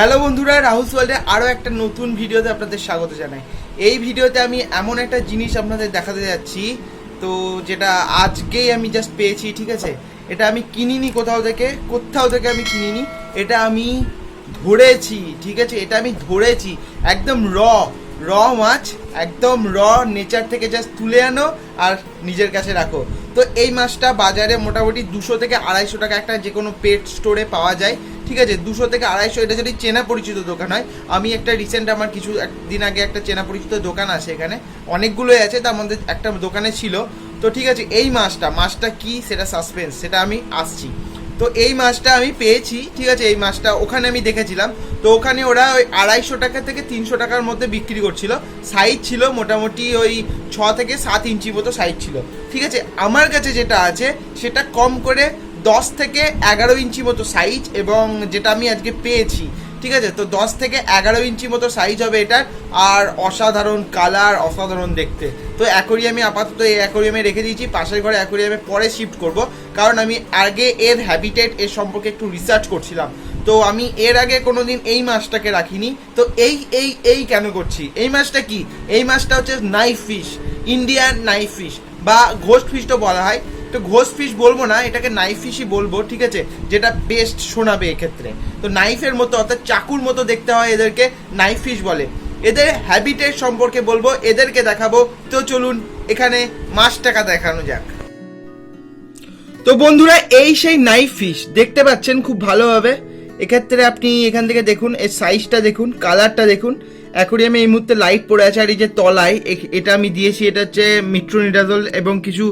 Hello বন্ধুরা রাহুল ওয়ার্ল্ডে আরও একটা নতুন ভিডিওতে আপনাদের স্বাগত জানাই। এই ভিডিওতে আমি এমন একটা জিনিস আপনাদের দেখাতে যাচ্ছি, তো যেটা আজকেই আমি জাস্ট পেয়েছি, ঠিক আছে? এটা আমি কিনিনি কোথাও থেকে কোথাও থেকে আমি কিনিনি, এটা আমি ধরেছি, ঠিক আছে? এটা আমি ধরেছি, একদম র র মাছ, একদম র নেচার থেকে জাস্ট তুলে আনো আর নিজের কাছে রাখো। তো এই মাছটা বাজারে মোটামুটি দুশো থেকে আড়াইশো টাকা একটা যে কোনো পেট স্টোরে পাওয়া যায়। ঠিক আছে, দুশো থেকে আড়াইশো, এটা যদি চেনা পরিচিত দোকান হয়। আমি একটা রিসেন্ট আমার কিছু দিন আগে একটা চেনা পরিচিত দোকান আছে এখানে। অনেকগুলোই আছে, তার মধ্যে একটা দোকানে ছিল। তো ঠিক আছে, এই মাছটা মাছটা কি? সেটা সাসপেন্স সেটা আমি আসছি। তো এই মাছটা আমি পেয়েছি, ঠিক আছে, এই মাছটা ওখানে আমি দেখেছিলাম। তো ওখানে ওরা ওই আড়াইশো টাকা থেকে তিনশো টাকার মধ্যে বিক্রি করছিল। সাইজ ছিল মোটামুটি ওই ছ থেকে সাত ইঞ্চি মতো সাইজ ছিল। ঠিক আছে, আমার কাছে যেটা আছে, সেটা কম করে দশ থেকে এগারো ইঞ্চি মতো সাইজ এবং যেটা আমি আজকে পেয়েছি, ঠিক আছে? তো দশ থেকে এগারো ইঞ্চি মতো সাইজ হবে এটার, আর অসাধারণ কালার অসাধারণ দেখতে। তো অ্যাকোরিয়ামে আপাতত এই অ্যাকোরিয়ামে রেখে দিয়েছি, পাশের ঘরে অ্যাকোরিয়ামে পরে শিফট করব, কারণ আমি আগে এর হ্যাবিটেট এর সম্পর্কে একটু রিসার্চ করছিলাম। তো আমি এর আগে কোনো দিন এই মাছটাকে রাখিনি। তো এই এই এই কেন করছি? এই মাছটা কি? এই মাছটা হচ্ছে knife fish Indian knife fish বা ঘোস্ট ফিশও বলা হয়। তো ঘোষ ফিশ বলব না, এটাকে নাইফ ফিশই বলব, ঠিক আছে? যেটা বেস্ট শোনাবে এক্ষেত্রে। তো নাইফের মতো, অর্থাৎ চাকুর মতো দেখতে হয় এদেরকে নাইফ ফিশ বলে। এদের হ্যাবিটেট সম্পর্কে বলব, এদেরকে দেখাবো। তো চলুন, এখানে মাছটাকা দেখানো যাক। তো বন্ধুরা, এই সেই নাইফ ফিশ দেখতে পাচ্ছেন খুব ভালোভাবে। এক্ষেত্রে আপনি এখান থেকে দেখুন, এর সাইজটা দেখুন কালারটা দেখুন। অ্যাকোরিয়ামে এই মুহূর্তে লাইট পড়ে আছে আর এই যে তলায় এটা আমি দিয়েছি, এটা হচ্ছে মিট্রোনিডাজল এবং কিছু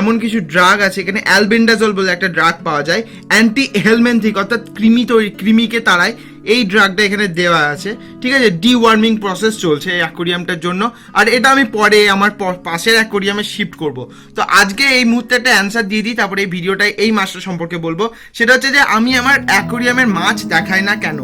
এমন কিছু ড্রাগ আছে, এখানে অ্যালবেন্ডাজল বলে একটা ড্রাগ পাওয়া যায় অ্যান্টি হেলমেন্থিক অর্থাৎ কৃমি তৈরি, কৃমিকে তাড়ায়। এই ড্রাগটা এখানে দেওয়া আছে। ঠিক আছে ডি ওয়ার্মিং প্রসেস চলছে এই অ্যাকোরিয়ামটার জন্য। আর এটা আমি পরে আমার পাশের অ্যাকোরিয়ামে শিফট করব। তো আজকে এই মুহূর্তে একটা অ্যান্সার দিয়ে দিই, তারপরে এই ভিডিওটায় এই মাছটা সম্পর্কে বলব। সেটা হচ্ছে যে আমি আমার অ্যাকোরিয়ামের মাছ দেখাই না কেন?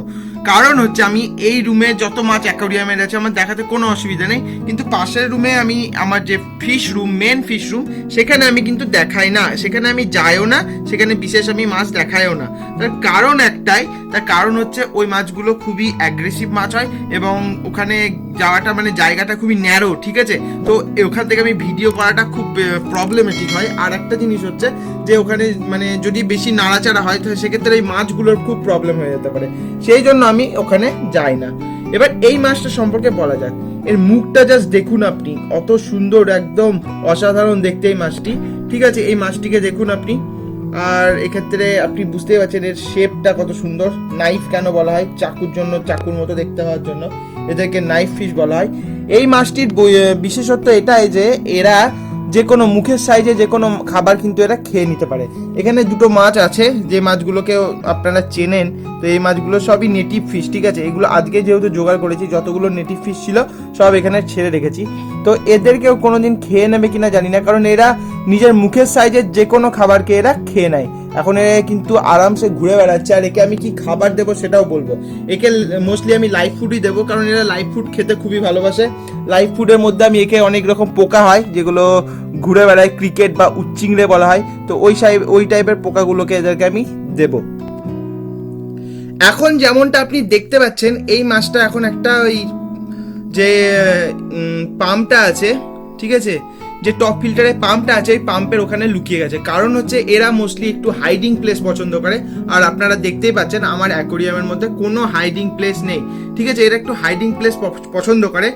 কারণ হচ্ছে আমি এই রুমে যত মাছ অ্যাকোরিয়ামের আছে, আমার দেখাতে কোনো অসুবিধা নেই। কিন্তু পাশের রুমে আমি, আমার যে fish room main fish room সেখানে আমি কিন্তু দেখাই না। সেখানে আমি যাইও না, সেখানে বিশেষ আমি মাছ দেখাইও না। তার কারণ একটাই, তার কারণ হচ্ছে ওই মাছগুলো খুবই অ্যাগ্রেসিভ মাছ হয় এবং ওখানে যাওয়াটা মানে জায়গাটা খুবই ন্যারো ঠিক আছে? তো ওখান থেকে আমি ভিডিও করাটা খুব প্রবলেমেটিক হয়। আর একটা জিনিস হচ্ছে যে ওখানে মানে যদি বেশি নাড়াচাড়া হয়, তাহলে সেক্ষেত্রে এই মাছগুলোর খুব প্রবলেম হয়ে যেতে পারে। সেই জন্য আমি ওখানে যাই না। এবার এই মাছটা সম্পর্কে বলা যাক। এর মুখটা জাস্ট দেখুন আপনি। অত সুন্দর, একদম অসাধারণ দেখতে এই মাছটি। ঠিক আছে, এই মাছটিকে দেখুন আপনি। আর এক্ষেত্রে আপনি বুঝতেই পারছেন এর শেপটা কত সুন্দর। নাইফ কেন বলা হয়? চাকুর জন্য, চাকুর মতো দেখতে হওয়ার জন্য। এদেরকে নাইফ ফিশ বলা হয়। এই মাছটির বিশেষত্ব এটাই যে এরা যে কোনো মুখের সাইজে যে কোনো খাবার কিন্তু এরা খেয়ে নিতে পারে। এখানে দুটো মাছ আছে, যে মাছগুলোকে আপনারা চেনেন, তো এই মাছগুলো সবই নেটিভ ফিশ ঠিক আছে? এগুলো আজকে যেহেতু জোগাড় করেছি, যতগুলো নেটিভ ফিশ ছিল, সব এখানে ছেড়ে রেখেছি। তো এদেরকেও কোনোদিন খেয়ে নেবে কিনা জানি না, কারণ এরা নিজের মুখের সাইজের যে কোনো খাবারকে এরা খেয়ে নেয়। এখন এ কিন্তু আরামসে ঘুরে বেড়াচ্ছে, আর একে আমি কি খাবার দেবো সেটাও বলব। একে মোস্টলি আমি লাইফ ফুডই দেবো, কারণ এরা লাইফ ফুড খেতে খুবই ভালোবাসে। লাইফ ফুডের মধ্যে আমি একে অনেক রকম পোকা হয়, যেগুলো ঘুরে বেড়ায় ক্রিকেট বা উচ্চিংড়ে বলা হয়। তো ওই সাই, ওই টাইপের পোকাগুলোকে এদেরকে আমি দেবো। এখন যেমনটা আপনি দেখতে পাচ্ছেন, এই মাছটা এখন একটা ওই যে পাম্পটা আছে, ঠিক আছে? যে টপ ফিল্টারের পাম্পটা আছে ওই পাম্পের ওখানে লুকিয়ে গেছে। কারণ হচ্ছে এরা মোস্টলি একটু হাইডিং প্লেস পছন্দ করে। আর আপনারা দেখতেই পাচ্ছেন, আমার অ্যাকোরিয়ামের মধ্যে কোনো হাইডিং প্লেস নেই। ঠিক আছে, এরা একটু হাইডিং প্লেস পছন্দ করে।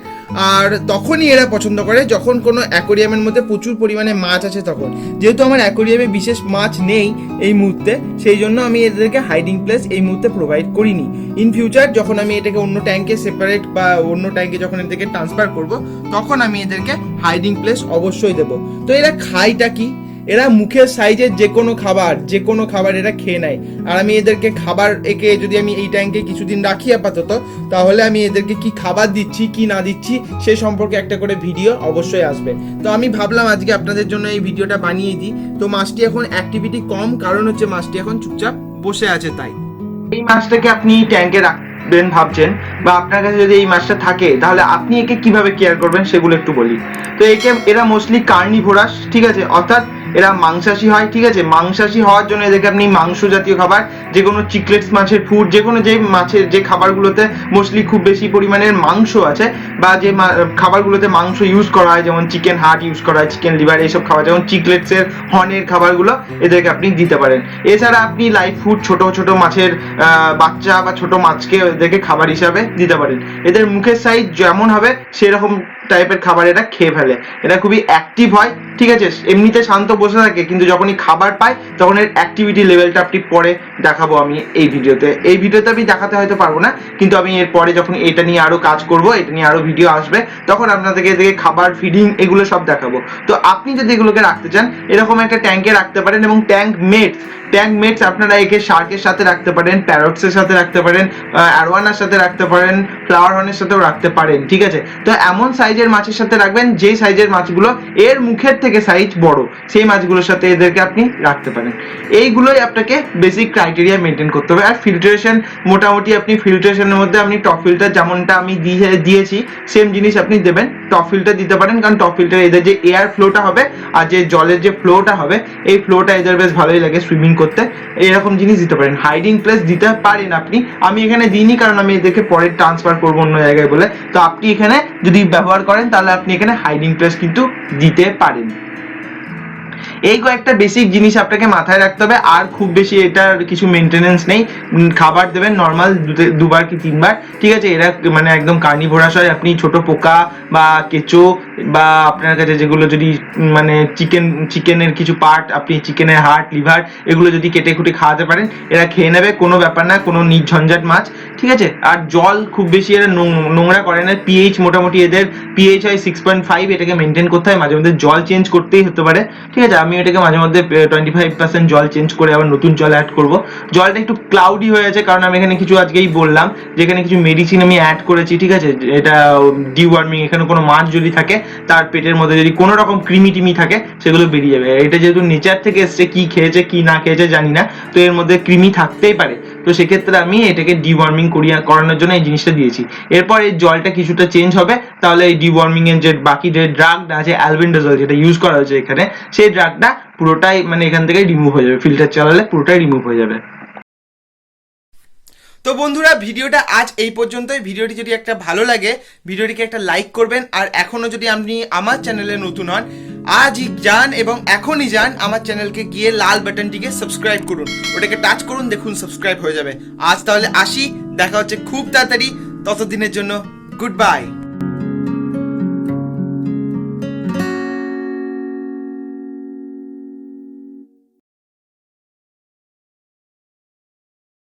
আর তখনই এরা পছন্দ করে যখন কোনো অ্যাকোরিয়ামের মধ্যে প্রচুর পরিমাণে মাছ আছে তখন। যেহেতু আমার অ্যাকোরিয়ামে বিশেষ মাছ নেই এই মুহূর্তে, সেই জন্য আমি এদেরকে হাইডিং প্লেস এই মুহূর্তে প্রোভাইড করিনি। ইন ফিউচার যখন আমি এটাকে অন্য ট্যাঙ্কে সেপারেট বা অন্য ট্যাঙ্কে যখন এদেরকে ট্রান্সফার করব, তখন আমি এদেরকে হাইডিং প্লেস অবশ্যই দেবো। তো এরা খাইটা কি? এরা মুখের সাইজের যে কোনো খাবার যে কোনো খাবার এরা খেয়ে নেয়। আর আমি এদেরকে খাবার একে যদি আমি এই ট্যাঙ্কে কিছুদিন রাখি আপাতত, তাহলে আমি এদেরকে কি খাবার দিচ্ছি, কি না দিচ্ছি, সে সম্পর্কে একটা করে ভিডিও অবশ্যই আসবে। তো আমি ভাবলাম আজকে আপনাদের জন্য এই ভিডিওটা বানিয়ে দিই। তো মাছটি এখন অ্যাক্টিভিটি কম, কারণ হচ্ছে মাছটি এখন চুপচাপ বসে আছে তাই। এই মাছটাকে আপনি ট্যাঙ্কে রাখবেন ভাবছেন বা আপনার কাছে যদি এই মাছটা থাকে, তাহলে আপনি একে কীভাবে কেয়ার করবেন সেগুলো একটু বলি। তো একে, এরা মোস্টলি কার্নিভোরাস, ঠিক আছে? অর্থাৎ এরা মাংসাশী হয়, ঠিক আছে? মাংসাশী হওয়ার জন্য এদেরকে আপনি মাংস জাতীয় খাবার যে কোনো চিকলেটস, মাছের ফুড যে কোনো যে মাছের, যে খাবারগুলোতে মোস্টলি খুব বেশি পরিমাণের মাংস আছে, বা যে খাবারগুলোতে মাংস ইউজ করা হয়, যেমন চিকেন হার্ট ইউজ করা হয় চিকেন লিভার এইসব খাবার, যেমন চিকলেটসের হর্নের খাবারগুলো এদেরকে আপনি দিতে পারেন। এছাড়া আপনি লাইভ ফুড ছোট ছোট মাছের বাচ্চা বা ছোট মাছকে এদেরকে খাবার হিসাবে দিতে পারেন। এদের মুখের সাইজ যেমন হবে, সেরকম টাইপের খাবার এটা খেয়ে ফেলে। এটা খুবই অ্যাক্টিভ হয়, ঠিক আছে? এমনিতে শান্ত বসে থাকে, কিন্তু যখনই খাবার পায়, তখন এর অ্যাক্টিভিটি লেভেলটা আপনি পরে দেখাবো আমি এই ভিডিওতে। এই ভিডিওতে আমি দেখাতে হয়তো পারব না, কিন্তু আমি এর পরে যখন এটা নিয়ে আরও কাজ করব, এটা নিয়ে আরও ভিডিও আসবে, তখন আপনাদেরকে এদিকে খাবার ফিডিং এগুলো সব দেখাবো। তো আপনি যদি এগুলোকে রাখতে চান, এরকম একটা ট্যাঙ্কে রাখতে পারেন এবং ট্যাঙ্ক মেটস ট্যাঙ্ক মেটস আপনারা একে শার্কের সাথে রাখতে পারেন প্যারটসের সাথে রাখতে পারেন অ্যারোয়ানার সাথে রাখতে পারেন ফ্লাওয়ার হর্নের সাথেও রাখতে পারেন, ঠিক আছে? তো এমন সাইজের মাছের সাথে রাখবেন যে সাইজের মাছগুলো এর মুখের থেকে সাইজ বড়, সেই মাছগুলোর সাথে এদেরকে আপনি রাখতে পারেন। এইগুলোই আপনাকে বেসিক ক্রাইটেরিয়া মেনটেন করতে হবে। আর ফিল্ট্রেশন মোটামুটি আপনি ফিল্ট্রেশনের মধ্যে আপনি টপ ফিল্টার যেমনটা আমি দিয়ে, দিয়েছি সেম জিনিস আপনি দেবেন। টপ ফিল্টার দিতে পারেন, কারণ টপ ফিল্টার এদের যে এয়ার ফ্লোটা হবে আর যে জলের যে ফ্লোটা হবে, এই ফ্লোটা এদের বেশ ভালোই লাগে সুইমিং করতে। এরকম জিনিস দিতে পারেন। হাইডিং প্লেস দিতে পারেন আপনি। আমি এখানে দিইনি, কারণ আমি এদেরকে পরে ট্রান্সফার করব অন্য জায়গায় বলে। তো আপনি এখানে যদি ব্যবহার করেন তাহলে আপনি এখানে হাইডিং প্লেস কিন্তু দিতে পারেন। এই কয়েকটা বেসিক জিনিস আপনাকে মাথায় রাখতে হবে। আর খুব বেশি এটার কিছু মেনটেনেন্স নেই। খাবার দেবেন নর্মাল দুবার কি তিনবার। ঠিক আছে, এরা মানে একদম কার্নিভোরাস হয় আপনি ছোট পোকা বা কেঁচো বা আপনার কাছে যেগুলো যদি মানে চিকেন চিকেনের কিছু পার্ট আপনি চিকেনের হার্ট লিভার এগুলো যদি কেটে কুটে খাওয়াতে পারেন, এরা খেয়ে নেবে। কোনো ব্যাপার না, কোনো নির্ঝঞ্ঝাট মাছ। ঠিক আছে? আর জল খুব বেশি এরা নোংরা করে না। পিএইচ মোটামুটি এদের পিএইচ হয় সিক্স পয়েন্ট ফাইভ এটাকে মেনটেন করতে হয়। মাঝে মধ্যে জল চেঞ্জ করতেই হতে পারে। ঠিক আছে? আমি এটাকে মাঝে মধ্যে টোয়েন্টি ফাইভ পার্সেন্ট জল চেঞ্জ করে আবার নতুন জল অ্যাড করব। জলটা একটু ক্লাউডি হয়ে আছে কারণ আমি এখানে কিছু আজকেই বললাম যে এখানে কিছু মেডিসিন আমি অ্যাড করেছি, ঠিক আছে? এটা ডিওয়ার্মিং এখানে কোনো মাছ যদি থাকে, তার পেটের মধ্যে যদি কোনো রকম ক্রিমি টিমি থাকে, সেগুলো বেরিয়ে যাবে। এটা যেহেতু নেচার থেকে এসছে, কি খেয়েছে, কি না খেয়েছে জানি না, তো এর মধ্যে ক্রিমি থাকতেই পারে। তো সেক্ষেত্রে আমি এটাকে ডিওয়ার্মিং করিয়া, করানোর জন্য এই জিনিসটা দিয়েছি। এরপর এই জলটা কিছুটা চেঞ্জ হবে, তাহলে এই ডিওয়ার্মিং এর যে বাকি যে ড্রাগটা আছে অ্যালবেন্ডাজল যেটা ইউজ করা হয়েছে এখানে, সেই ড্রাগটা পুরোটাই মানে এখান থেকে রিমুভ হয়ে যাবে ফিল্টার চালালে পুরোটাই রিমুভ হয়ে যাবে। তো বন্ধুরা, ভিডিওটা আজ এই পর্যন্তই। ভিডিওটি যদি একটা ভালো লাগে, ভিডিওটিকে একটা লাইক করবেন। আর এখনও যদি আপনি আমার চ্যানেলে নতুন হন আজই যান এবং এখনই যান আমার চ্যানেলকে গিয়ে লাল বাটনটিকে সাবস্ক্রাইব করুন। ওটাকে টাচ করুন, দেখুন সাবস্ক্রাইব হয়ে যাবে। আজ তাহলে আসি, দেখা হচ্ছে খুব তাড়াতাড়ি। ততদিনের জন্য গুড বাই